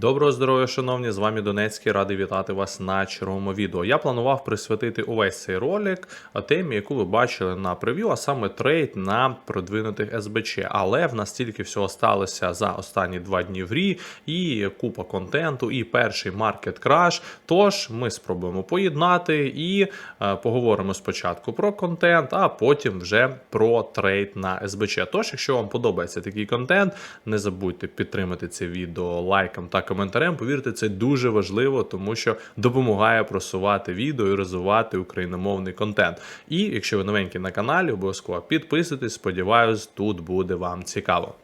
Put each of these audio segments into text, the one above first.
Доброго здоров'я, шановні! З вами Донецький, радий вітати вас на черговому відео. Я планував присвятити увесь цей ролик темі, яку ви бачили на прев'ю, а саме трейд на продвинутих СБЧ. Але в нас тільки всього сталося за останні два дні в рі, і купа контенту, і перший маркет краш. Тож ми спробуємо поєднати і е, поговоримо спочатку про контент, а потім вже про трейд на СБЧ. Тож, якщо вам подобається такий контент, не забудьте підтримати це відео лайком та коментарем. Повірте, це дуже важливо, тому що допомагає просувати відео і розвивати україномовний контент. І якщо ви новенькі на каналі, обов'язково підписуйтесь. Сподіваюсь, тут буде вам цікаво.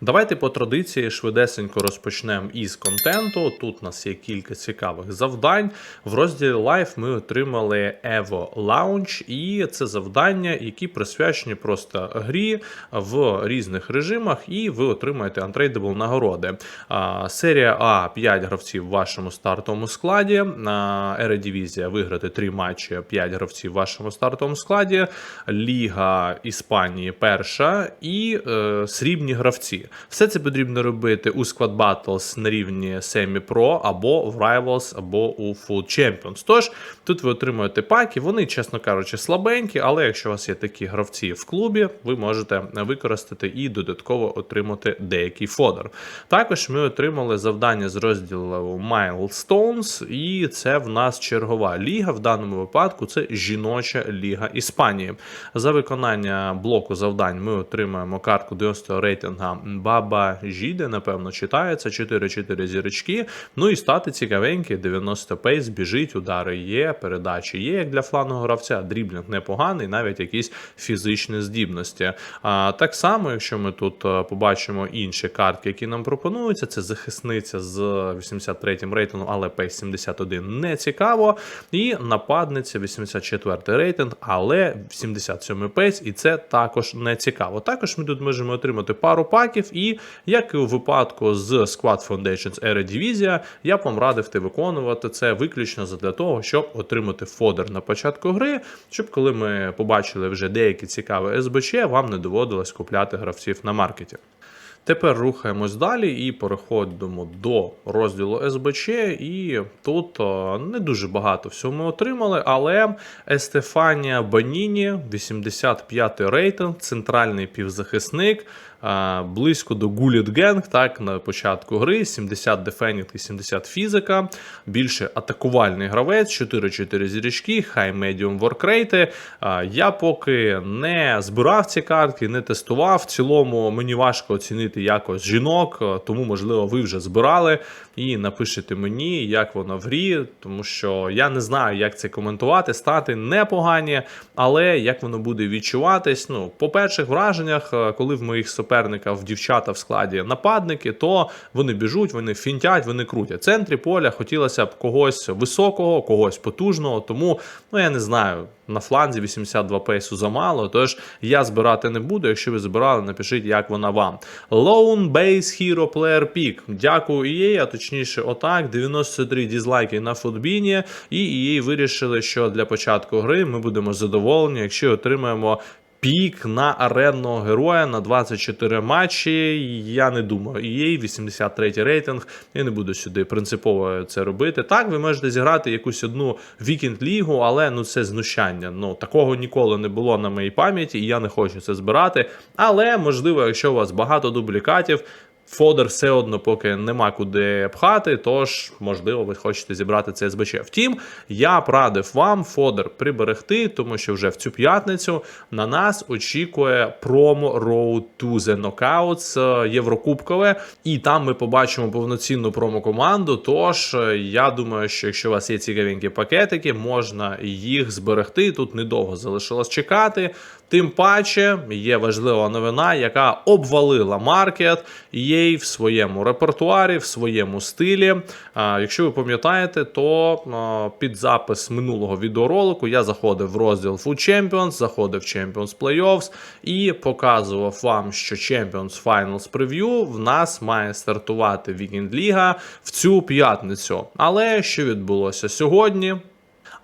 Давайте по традиції швидесенько розпочнемо із контенту. Тут у нас є кілька цікавих завдань. В розділі Live ми отримали Evo Launch, і це завдання, які присвячені просто грі в різних режимах, і ви отримаєте антрейдабл нагороди. Серія А 5 гравців в вашому стартовому складі. Ередивізія виграти 3 матчі, 5 гравців в вашому стартовому складі. Ліга Іспанії перша і е, срібні гравці. Все це потрібно робити у Squad Battles на рівні Semi Pro або в Rivals, або у Full Champions. Тож тут ви отримуєте паки, вони, чесно кажучи, слабенькі, але якщо у вас є такі гравці в клубі, ви можете використати і додатково отримати деякий фодер. Також ми отримали завдання з розділу Milestones, і це в нас чергова ліга. В даному випадку це жіноча ліга Іспанії. За виконання блоку завдань ми отримаємо картку 90 рейтинга Баба Жіде, напевно, читається 4-4 зірочки. Ну і стати цікавенькі, 90 пейс, біжить, удари є, передачі є, як для флангового гравця, дріблінг непоганий, навіть якісь фізичні здібності. А так само, якщо ми тут е, побачимо інші картки, які нам пропонуються, це захисниця з 83-м рейтингом, але пейс 71 не цікаво. І нападниця 84-й рейтинг, але 77 пейс, і це також не цікаво. Також ми тут можемо отримати пару паків, і як і у випадку з Squad Foundations Eredivisie, я б вам радив виконувати це виключно для того, щоб отримати фодер на початку гри, щоб коли ми побачили вже деякі цікаві СБЧ, вам не доводилось купляти гравців на маркеті. Тепер рухаємось далі і переходимо до розділу СБЧ. І тут о, не дуже багато всього ми отримали, але Естефанія Баніні, 85 й рейтинг, центральний півзахисник. Близько до Гуліт Генг, так, на початку гри, 70 дефендінг і 70 фізика, більше атакувальний гравець, 4-4 зірічки, хай медіум воркрейти. Я поки не збирав ці картки, не тестував. В цілому мені важко оцінити якось жінок, тому, можливо, ви вже збирали і напишете мені, як воно в грі, тому що я не знаю, як це коментувати. Стати непогані, але як воно буде відчуватись. Ну, по перших враженнях, коли в моїх суперників в дівчата в складі нападники, то вони біжуть, вони фінтять, вони крутять. В центрі поля хотілося б когось високого, когось потужного. Тому ну я не знаю. На фланзі 82 пейсу замало, тож я збирати не буду. Якщо ви збирали, напишіть, як вона вам. Lone Base Hero Player Pick. Дякую EA, а точніше, отак. 93 дізлайки на футбіні. І EA вирішили, що для початку гри ми будемо задоволені, якщо отримаємо. Пік на аренного героя на 24 матчі. Я не думаю, їй 83 рейтинг. Я не буду сюди принципово це робити. Так, ви можете зіграти якусь одну вікенд лігу, але ну це знущання. Ну такого ніколи не було на моїй пам'яті, і я не хочу це збирати. Але можливо, якщо у вас багато дублікатів. Фодер все одно поки нема куди пхати, тож, можливо, ви хочете зібрати це СБЧ. Втім, я б радив вам фодер приберегти, тому що вже в цю п'ятницю на нас очікує промо Road to the Knockouts е, Єврокубкове, і там ми побачимо повноцінну промо-команду. Тож е, я думаю, що якщо у вас є цікавенькі пакетики, можна їх зберегти. Тут недовго залишилось чекати. Тим паче є важлива новина, яка обвалила маркет EA в своєму репертуарі, в своєму стилі. Якщо ви пам'ятаєте, то під запис минулого відеоролику я заходив в розділ Food Champions, заходив в Champions Playoffs і показував вам, що Champions Finals Preview в нас має стартувати Weekend Ліга в цю п'ятницю. Але що відбулося сьогодні?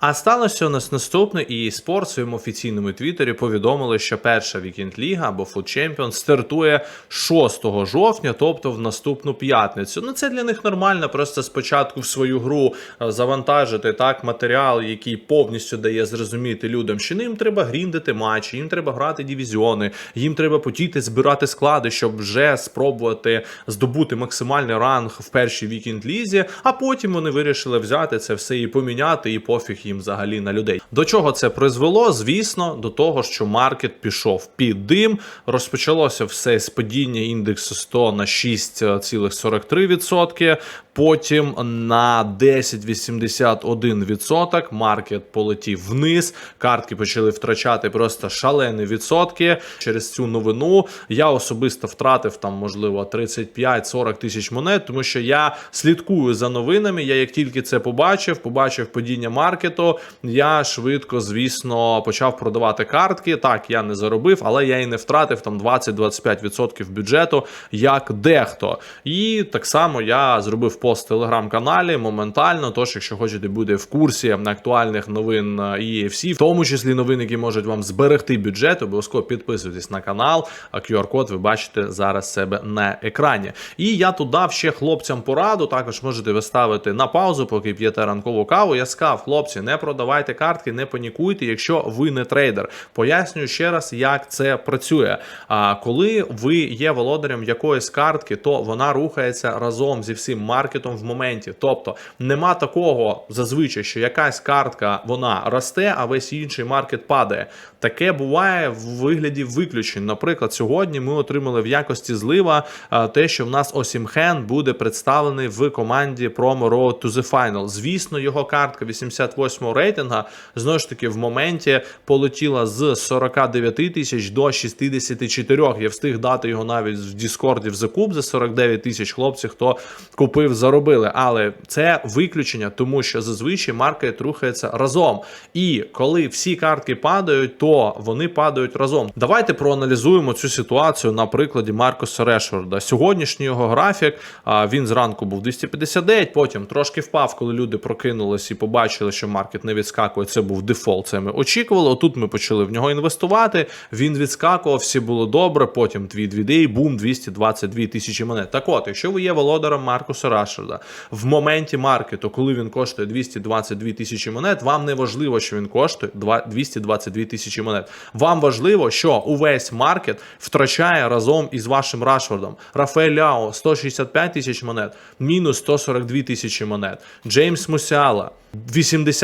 А сталося у нас наступне, і спорт в своєму офіційному твіттері повідомили, що перша вікенд ліга або Food Champions стартує 6 жовтня, тобто в наступну п'ятницю. Ну це для них нормально, просто спочатку в свою гру е, завантажити так матеріал, який повністю дає зрозуміти людям, що їм треба гріндити матчі, їм треба грати дивізіони, їм треба потіти збирати склади, щоб вже спробувати здобути максимальний ранг в першій вікенд лізі. А потім вони вирішили взяти це все і поміняти, і пофіг їм взагалі на людей. До чого це призвело? Звісно, до того, що маркет пішов під дим. Розпочалося все з падіння індексу 100 на 6,43%. Потім на 10,81% маркет полетів вниз. Картки почали втрачати просто шалені відсотки. Через цю новину я особисто втратив там, можливо, 35-40 тисяч монет, тому що я слідкую за новинами. Я як тільки це побачив, побачив падіння маркету. Я швидко, звісно, почав продавати картки. Так, я не заробив, але я і не втратив там 20-25% бюджету, як дехто. І так само я зробив пост в телеграм-каналі моментально. Тож, якщо хочете бути в курсі актуальних новин е, EFC, в тому числі новин, які можуть вам зберегти бюджет, обов'язково підписуйтесь на канал. А QR-код ви бачите зараз себе на екрані. І я тут дав ще хлопцям пораду. Також можете виставити на паузу, поки п'єте ранкову каву. Я сказав, хлопці, не продавайте картки, не панікуйте, якщо ви не трейдер. Пояснюю ще раз, як це працює. А коли ви є володарем якоїсь картки, то вона рухається разом зі всім маркетом в моменті. Тобто нема такого зазвичай, що якась картка вона росте, а весь інший маркет падає. Таке буває в вигляді виключень. Наприклад, сьогодні ми отримали в якості злива те, що в нас Осімхен буде представлений в команді Promo Road to the Final. Звісно, його картка 88 рейтинга знову ж таки в моменті полетіла з 49 тисяч до 64. Я встиг дати його навіть в Діскорді в закуп за 49 тисяч. Хлопці, хто купив, заробили. Але це виключення, тому що зазвичай маркет рухається разом. І коли всі картки падають, то вони падають разом. Давайте проаналізуємо цю ситуацію на прикладі Маркуса Решфорда. Сьогоднішній його графік він зранку був 259, потім трошки впав, коли люди прокинулись і побачили, що маркет не відскакує. Це був дефолт. Це ми очікували. Отут ми почали в нього інвестувати. Він відскакував, всі було добре. Потім твіт відей, бум, 222 тисячі монет. Так от, якщо ви є володарем Маркуса Рашфорда, в моменті маркету, коли він коштує 222 тисячі монет, вам не важливо, що він коштує 222 тисячі монет. Вам важливо, що увесь маркет втрачає разом із вашим Рашфордом. Рафаель Ляо 165 тисяч монет, мінус 142 тисячі монет. Джеймс Мусіала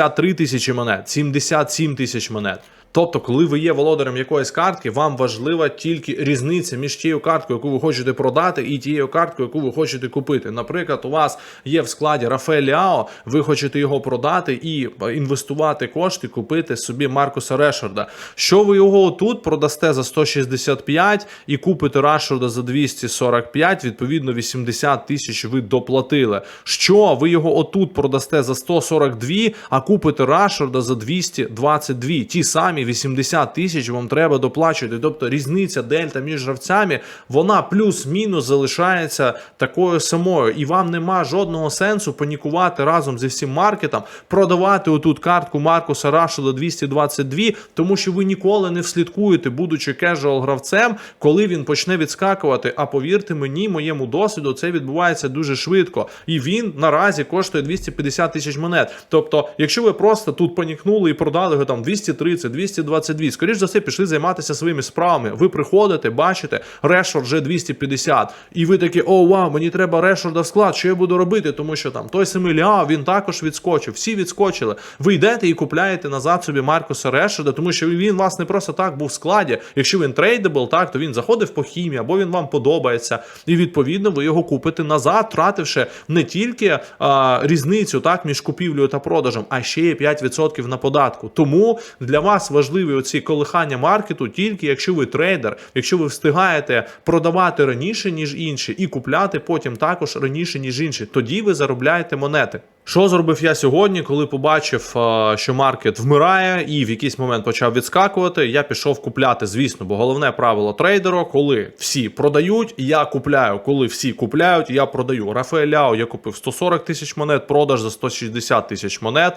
83 тисячі монет, 77 тисяч монет. Тобто, коли ви є володарем якоїсь картки, вам важлива тільки різниця між тією карткою, яку ви хочете продати, і тією карткою, яку ви хочете купити. Наприклад, у вас є в складі Рафаель Ліао, ви хочете його продати і інвестувати кошти, купити собі Маркуса Решарда. Що ви його тут продасте за 165 і купите Рашфорда за 245, відповідно 80 тисяч ви доплатили. Що ви його отут продасте за 142, а купите Рашфорда за 222. Ті самі 80 тисяч вам треба доплачувати. Тобто різниця дельта між гравцями, вона плюс-мінус залишається такою самою. І вам нема жодного сенсу панікувати разом зі всім маркетом, продавати отут картку Маркуса Рашфорда 222, тому що ви ніколи не вслідкуєте, будучи кежуал гравцем, коли він почне відскакувати. А повірте мені, моєму досвіду, це відбувається дуже швидко. І він наразі коштує 250 тисяч монет. Тобто, якщо ви просто тут панікнули і продали його там 230, 222, скоріш за все, пішли займатися своїми справами. Ви приходите, бачите, Решфорд вже 250, і ви такі, о, вау, мені треба Решфорда в склад. Що я буду робити? Тому що там той самий він також відскочив. Всі відскочили. Ви йдете і купляєте назад собі Маркуса Решфорда, тому що він вас не просто так був в складі. Якщо він трейдебл, так то він заходив по хімії, або він вам подобається, і відповідно ви його купите назад, втративши не тільки а, різницю так між купівлею та продажем, а ще є 5% на податку. Тому для вас важливі оці колихання маркету, тільки якщо ви трейдер, якщо ви встигаєте продавати раніше ніж інші, і купляти потім також раніше ніж інші, тоді ви заробляєте монети. Що зробив я сьогодні, коли побачив, е, що маркет вмирає і в якийсь момент почав відскакувати, я пішов купляти, звісно, бо головне правило трейдера, коли всі продають, я купляю. Коли всі купляють, я продаю. Рафаель Ляо я купив 140 тисяч монет, продаж за 160 тисяч монет.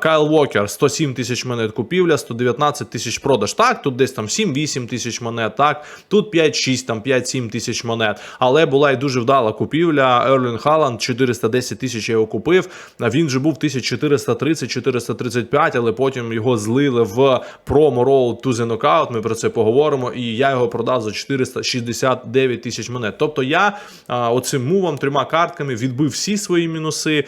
Кайл Вокер 107 тисяч монет купівля, 119 тисяч продаж. Так, тут десь там 7-8 тисяч монет, так, тут 5-6, там 5-7 тисяч монет. Але була й дуже вдала купівля. Ерлін Халанд 410 тисяч я його купив. Він же був 1430-435, але потім його злили в промо Road to the Knockout, Ми про це поговоримо. І я його продав за 469 тисяч монет. Тобто я оцим мувом трьома картками відбив всі свої мінуси.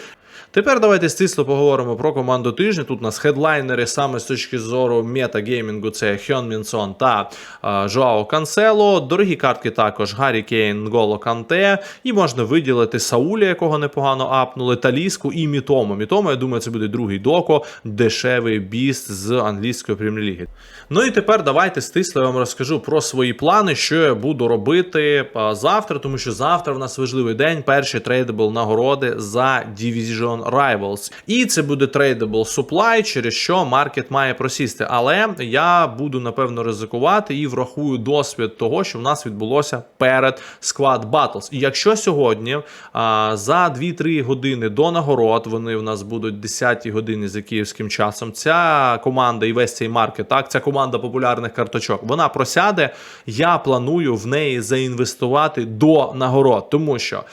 Тепер давайте стисло поговоримо про команду тижня. Тут у нас хедлайнери саме з точки зору метагеймінгу це Хьон Мінсон та е, Жоао Кансело. Дорогі картки також Гаррі Кейн, Нголо Канте. І можна виділити Сауля, якого непогано апнули, Таліску і Мітому. Мітому, я думаю, це буде другий доко, дешевий біст з англійської прем'єр-ліги. Ну і тепер давайте стисло я вам розкажу про свої плани, що я буду робити завтра, тому що завтра в нас важливий день. Перший трейдабл нагороди за Division Rivals. І це буде трейдабл supply, через що маркет має просісти. Але я буду напевно ризикувати і врахую досвід того, що в нас відбулося перед Squad Battles. І якщо сьогодні а, за 2-3 години до нагород, вони в нас будуть 10 години за київським часом. Ця команда і весь цей маркет, так, ця команда популярних карточок, вона просяде. Я планую в неї заінвестувати до нагород, тому що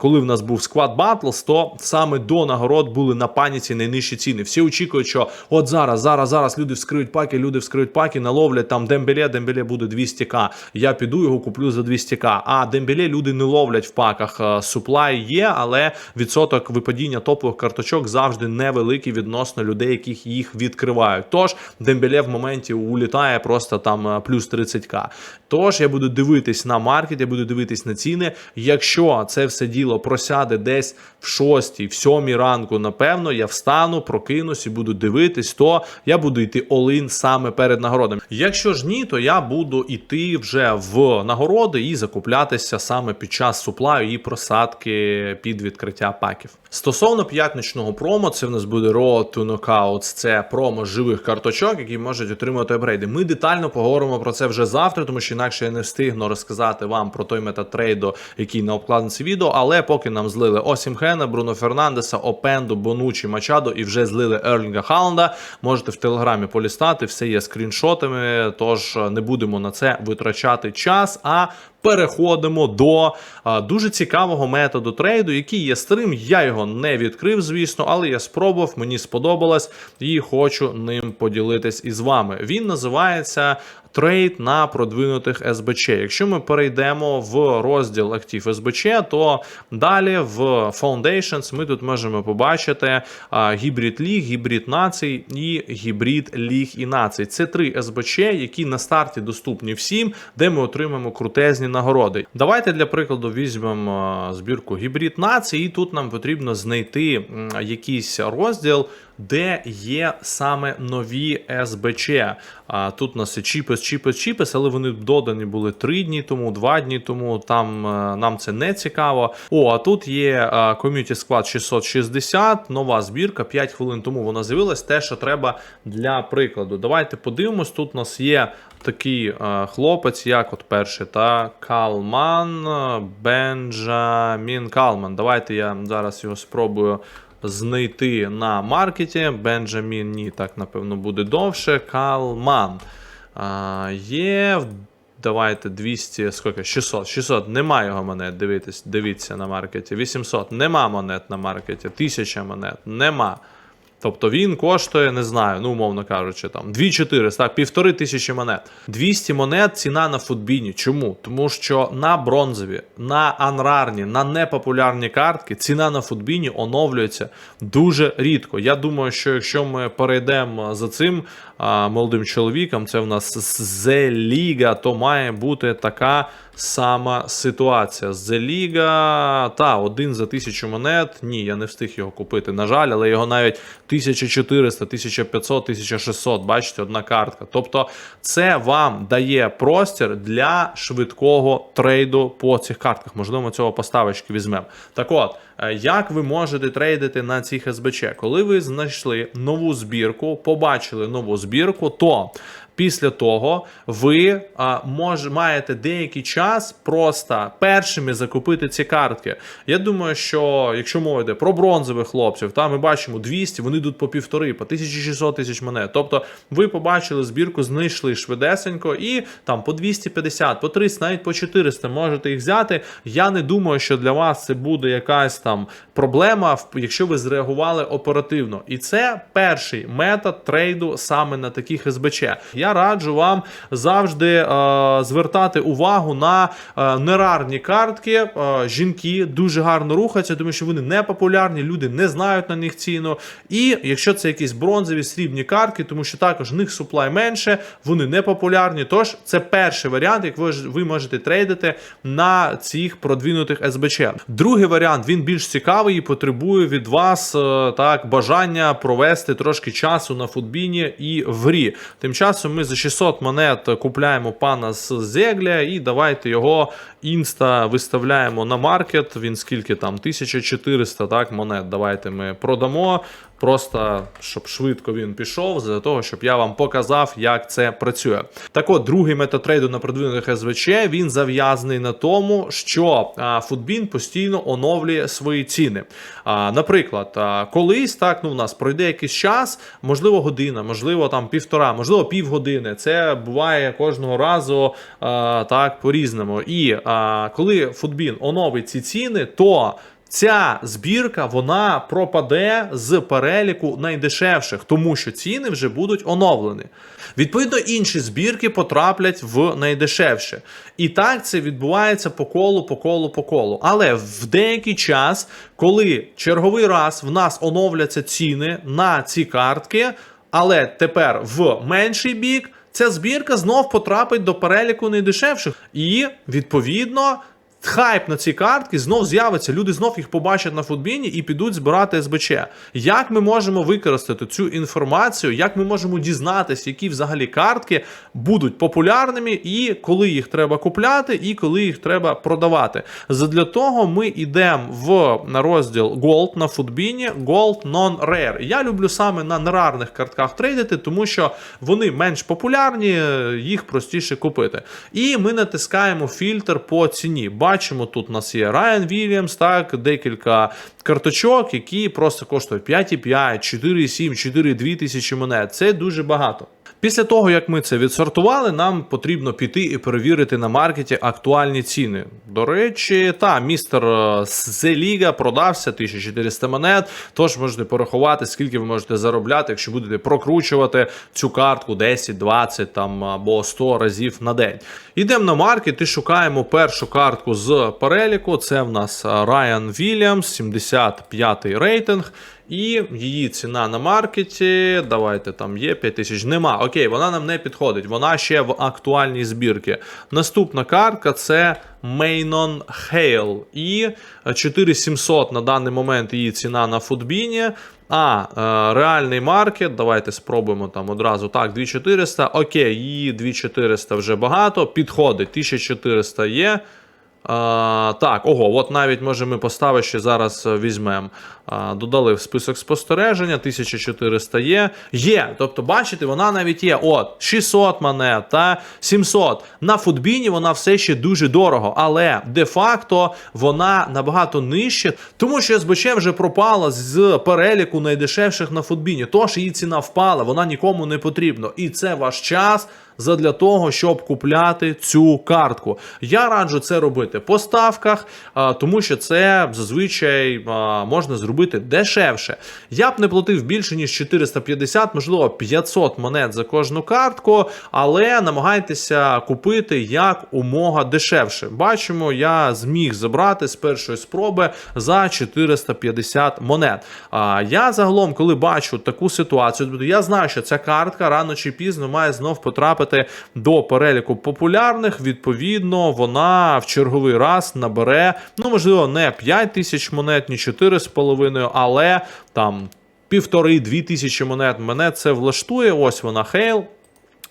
коли в нас був Squad Battles, то саме до нагород були на паніці найнижчі ціни. Всі очікують, що от зараз, зараз, зараз люди вскриють паки, люди вскриють паки, наловлять там Дембеле, Дембеле буде 200к. Я піду його куплю за 200к. А Дембеле люди не ловлять в паках. Суплай є, але відсоток випадіння топових карточок завжди невеликий відносно людей, яких їх відкривають. Тож Дембеле в моменті улітає просто там е, плюс 30к. Тож я буду дивитись на маркет, я буду дивитись на ціни. Якщо це все діло просяде десь в 6, в 7 ранку, напевно, я встану, прокинусь і буду дивитись, то я буду йти all-in саме перед нагородами. Якщо ж ні, то я буду йти вже в нагороди і закуплятися саме під час суплаю і просадки під відкриття паків. Стосовно п'ятничного промо, це в нас буде Road to Knockouts, це промо живих карточок, які можуть отримати апгрейди. Ми детально поговоримо про це вже завтра, тому що інакше я не встигну розказати вам про той метатрейдо, який на обкладинці відео. Але поки нам злили Осімхена, Бруно Фернандеса, Опенду, Бонучі, Мачадо і вже злили Ерлінга Халанда. Можете в телеграмі полістати, все є скріншотами. Тож не будемо на це витрачати час. а Переходимо до а, дуже цікавого методу трейду, який є старим. Я його не відкрив, звісно, але я спробував, мені сподобалось і хочу ним поділитись із вами. Він називається трейд на продвинутих СБЧ. Якщо ми перейдемо в розділ актив СБЧ, то далі в Foundations ми тут можемо побачити гібрид ліг, гібрид націй і гібрид ліг і націй. Це три СБЧ, які на старті доступні всім, де ми отримаємо крутезні нагороди. Давайте для прикладу візьмемо збірку гібрид націй, і тут нам потрібно знайти якийсь розділ. Де є саме нові СБЧ. А тут у нас чіпес, чіпес, чіпес, але вони додані були 3 дні тому, 2 дні тому. Там е, нам це не цікаво. О, а тут є ком'юніті склад 660, нова збірка. 5 хвилин тому вона з'явилась. Те, що треба для прикладу. Давайте подивимось. Тут у нас є такий е, хлопець, як от перший, та Калман, Бенджамін Калман. Давайте я зараз його спробую знайти на маркеті. Бенджамін, ні, так, напевно, буде довше. Калман. А, Є. Давайте 200, скільки? 600. 600. Нема його монет. Дивитись, дивіться на маркеті. 800. Нема монет на маркеті. 1000 монет. Нема. Тобто він коштує, не знаю, ну, умовно кажучи, там 2400, так, півтори тисячі монет. 200 монет ціна на футбіні. Чому? Тому що на бронзові, на анрарні, на непопулярні картки ціна на футбіні оновлюється дуже рідко. Я думаю, що якщо ми перейдемо за цим а, молодим чоловіком, це в нас Зеліга, то має бути така сама ситуація. Зеліга, та, один за тисячу монет. Ні, я не встиг його купити, на жаль, але його навіть 1400, 1500, 1600, бачите, одна картка. Тобто, це вам дає простір для швидкого трейду по цих картках. Можливо, ми цього поставочки візьмемо. Так от, е, як ви можете трейдити на цих СБЧ? Коли ви знайшли нову збірку, побачили нову збірку, то Після того ви а, мож, маєте деякий час просто першими закупити ці картки. Я думаю, що якщо мова йде про бронзових хлопців, та ми бачимо 200, вони йдуть по півтори, по 1600 тисяч монет. Тобто ви побачили збірку, знайшли швидесенько і там по 250, по 300, навіть по 400 можете їх взяти. Я не думаю, що для вас це буде якась там проблема, якщо ви зреагували оперативно. І це перший метод трейду саме на таких СБЧ. Я раджу вам завжди е, звертати увагу на е, нерарні картки. Е, жінки дуже гарно рухаються, тому що вони не популярні, люди не знають на них ціну. І якщо це якісь бронзові срібні картки, тому що також в них суплай менше, вони не популярні. Тож це перший варіант, як ви, ви можете трейдити на цих продвинутих СБЧ. Другий варіант він більш цікавий і потребує від вас е, так бажання провести трошки часу на футбіні і в грі. Тим часом ми за 600 монет купляємо пана з Зегля і давайте його інста виставляємо на маркет. Він скільки там 1400 так монет. Давайте ми продамо. Просто щоб швидко він пішов, для того, щоб я вам показав, як це працює. Так от, другий метод трейду на продвинутих СВЧ він зав'язаний на тому, що Футбін постійно оновлює свої ціни. А, наприклад, колись так ну, у нас пройде якийсь час, можливо, година, можливо, там півтора, можливо, півгодини. Це буває кожного разу так по-різному. І коли Футбін оновить ці ціни, то Ця збірка вона пропаде з переліку найдешевших, тому що ціни вже будуть оновлені. Відповідно, інші збірки потраплять в найдешевше. І так це відбувається по колу, по колу, по колу. Але в деякий час, коли черговий раз в нас оновляться ціни на ці картки, але тепер в менший бік, ця збірка знов потрапить до переліку найдешевших. І відповідно. Хайп на ці картки знов з'явиться. Люди знов їх побачать на футбіні і підуть збирати СБЧ. Як ми можемо використати цю інформацію? Як ми можемо дізнатися, які взагалі картки будуть популярними, і коли їх треба купляти, і коли їх треба продавати? Задля того ми йдемо в на розділ Gold на футбіні, Gold Non-Rare. Я люблю саме на нерарних картках трейдити, тому що вони менш популярні, їх простіше купити. І ми натискаємо фільтр по ціні. Бачимо, тут у нас є Райан Вільямс, так, декілька карточок, які просто коштують 5,5, 4,7, 4,2 тисячі монет. Це дуже багато. Після того, як ми це відсортували, нам потрібно піти і перевірити на маркеті актуальні ціни. До речі, та містер е, Зеліга продався 1400 монет. Тож можете порахувати, скільки ви можете заробляти, якщо будете прокручувати цю картку 10, 20 там або 100 разів на день. Йдемо на маркет і шукаємо першу картку з переліку. Це в нас Райан Вільямс, 75 рейтинг. І її ціна на маркеті. Давайте там є 5000. Нема. Окей, вона нам не підходить. Вона ще в актуальній збірці. Наступна картка це Мейнон Хейл. І 4700 на даний момент її ціна на футбіні. А, е, реальний маркет. Давайте спробуємо там одразу. Так, 2400. Окей, її 2400 вже багато. Підходить. 1400 є. А, так, ого, от навіть може ми поставище зараз е, візьмемо. Додали в список спостереження, 1400 є. Є. Тобто, бачите, вона навіть є. От, 600 монет та 700. На футбіні вона все ще дуже дорого, але де-факто вона набагато нижче, тому що СБЧ вже пропала з переліку найдешевших на футбіні. Тож її ціна впала, вона нікому не потрібна. І це ваш час задля того, щоб купляти цю картку. Я раджу це робити по ставках, тому що це зазвичай можна зробити дешевше. Я б не платив більше ніж 450, можливо, 500 монет за кожну картку, але намагайтеся купити як умога дешевше. Бачимо, я зміг забрати з першої спроби за 450 монет. Я загалом, коли бачу таку ситуацію, я знаю, що ця картка рано чи пізно має знов потрапити потрапити до переліку популярних, відповідно, вона в черговий раз набере, ну можливо, не 5 тисяч монет, ні 4,5, але там півтори-дві тисячі монет. Мене це влаштує. Ось вона Хейл.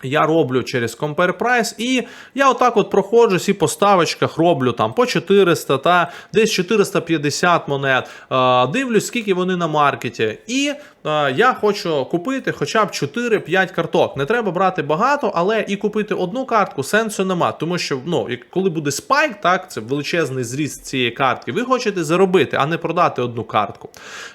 Я роблю через Compare Price, і я отак от проходжусь і по ставочках роблю там по 400 та десь 450 монет. Е, дивлюсь, скільки вони на маркеті. І я хочу купити хоча б 4-5 карток. Не треба брати багато, але і купити одну картку сенсу нема. Тому що ну, коли буде спайк, так, це величезний зріст цієї картки, ви хочете заробити, а не продати одну картку.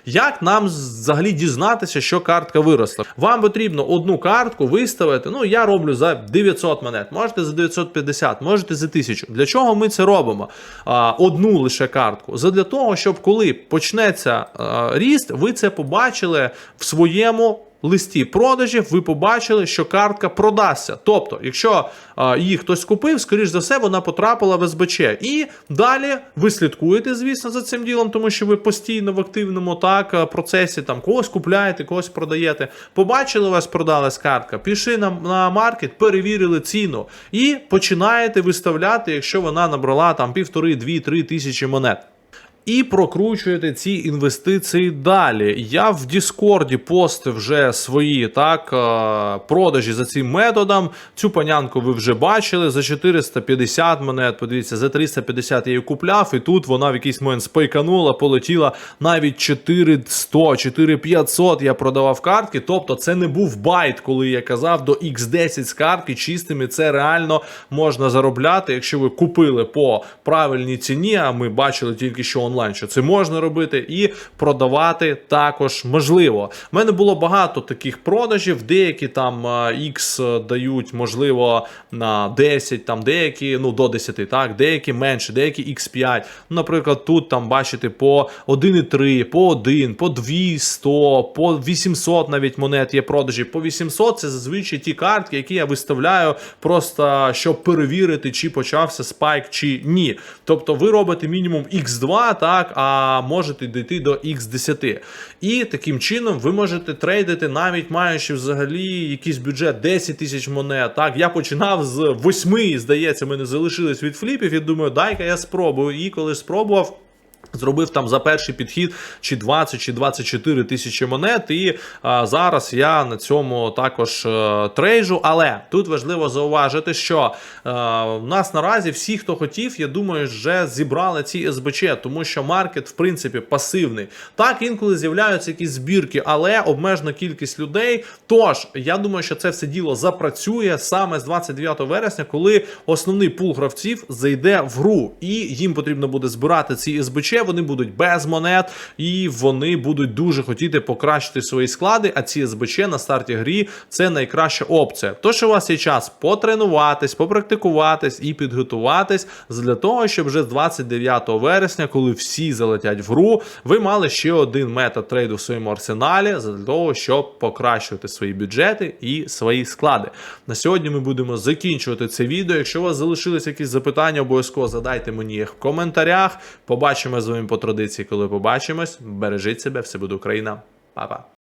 Як нам взагалі дізнатися, що картка виросла? Вам потрібно одну картку виставити. Ну, я роблю за 900 монет, можете за 950, можете за 1000. Для чого ми це робимо? Одну лише картку. Задля того, щоб коли почнеться ріст, ви це побачили в своєму. Листі продажів ви побачили, що картка продасться. Тобто, якщо її хтось купив, скоріш за все, вона потрапила в СБЧ. І далі ви слідкуєте, звісно, за цим ділом, тому що ви постійно в активному так процесі там когось купляєте, когось продаєте. Побачили, у вас продалась картка, пішли на, на маркет, перевірили ціну і починаєте виставляти, якщо вона набрала там півтори, дві, три тисячі монет. І прокручуєте ці інвестиції далі. Я в Діскорді постив вже свої так е, продажі за цим методом. Цю панянку ви вже бачили за 450 монет. Подивіться, за 350 я її купляв, і тут вона в якийсь момент спайканула, полетіла навіть 400, 4500 я продавав картки. Тобто це не був байт, коли я казав до X10 з картки чистими. Це реально можна заробляти, якщо ви купили по правильній ціні. А ми бачили тільки що онлайн, що це можна робити, і продавати також можливо. У мене було багато таких продажів. Деякі там X дають, можливо, на 10, там деякі, ну до 10, так, деякі менше, деякі X5. Ну, наприклад, тут там бачите по 1,3, по 1, по 200, по 800 навіть монет є продажі. По 800 це зазвичай ті картки, які я виставляю просто щоб перевірити, чи почався спайк, чи ні. Тобто ви робите мінімум X2, так, а можете дійти до X10. І таким чином ви можете трейдити, навіть маючи взагалі якийсь бюджет 10 тисяч монет. Так, я починав з 8, здається, мене залишились від фліпів. І думаю, дай-ка я спробую. І коли спробував. Зробив там за перший підхід чи 20 чи 24 тисячі монет, і а, зараз я на цьому також е, трейджу. Але тут важливо зауважити, що е, у нас наразі всі, хто хотів, я думаю, вже зібрали ці СБЧ, тому що маркет, в принципі, пасивний. Так, інколи з'являються якісь збірки, але обмежена кількість людей. Тож я думаю, що це все діло запрацює саме з 29 вересня, коли основний пул гравців зайде в гру, і їм потрібно буде збирати ці СБЧ. Вони будуть без монет, і вони будуть дуже хотіти покращити свої склади. А ці СБЧ на старті грі це найкраща опція. Тож у вас є час потренуватись, попрактикуватись і підготуватись для того, щоб вже з 29 вересня, коли всі залетять в гру, ви мали ще один метод трейду в своєму арсеналі для того, щоб покращувати свої бюджети і свої склади. На сьогодні ми будемо закінчувати це відео. Якщо у вас залишились якісь запитання, обов'язково задайте мені їх в коментарях. Побачимо з вами по традиції, коли побачимось. Бережіть себе, все буде Україна. Па-па.